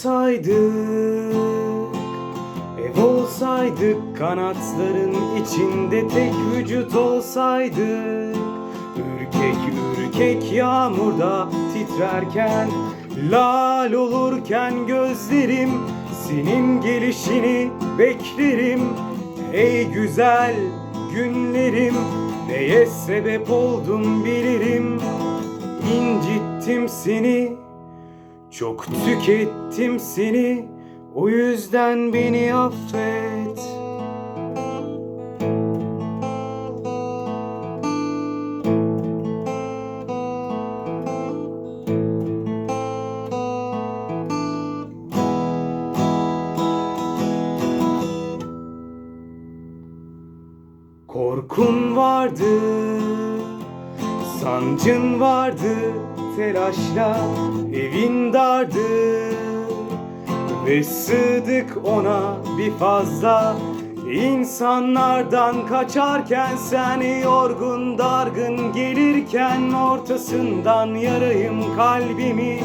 olsaydık Ev olsaydık kanatların içinde tek vücut olsaydık Ürkek ürkek yağmurda titrerken Lal olurken gözlerim senin gelişini beklerim. Ey güzel günlerim neye sebep oldum bilirim. İncittim seni çok tükettim seni o yüzden beni affet. Korkun vardı, sancın vardı, telaşla evin dardı. Ve sığdık ona bir fazla İnsanlardan kaçarken sen yorgun dargın gelirken ortasından yarayım kalbimi.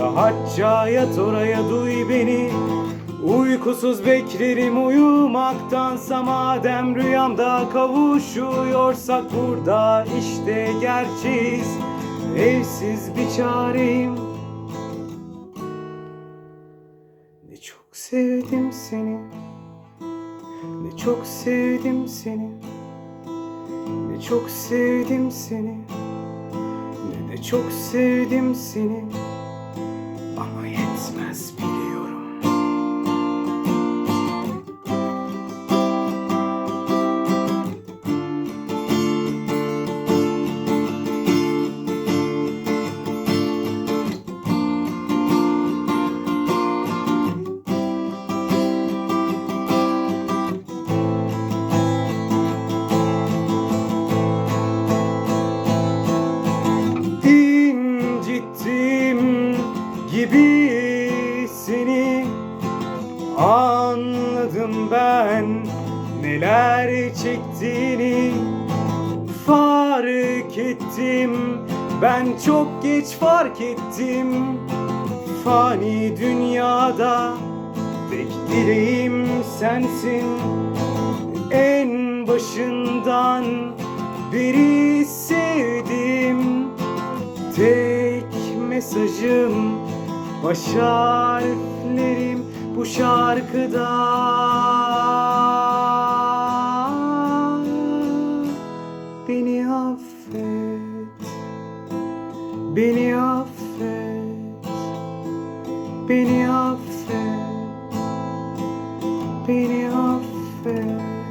Rahatça yat oraya duy beni. Uykusuz beklerim uyumaktansa madem rüyamda kavuşuyorsak burada işte gerçeğiz Evsiz bir çareyim. Ne çok sevdim seni. Ne çok sevdim seni. Ne çok sevdim seni. Ne de çok sevdim seni. Ama yetmez biliyorum Anladım ben neler çektiğini. Fark ettim ben çok geç fark ettim. Fani dünyada tek dileğim sensin. En başından beri sevdim. Tek mesajım baş harflerim bu şarkıda. Beni affet Beni affet Beni affet Beni affet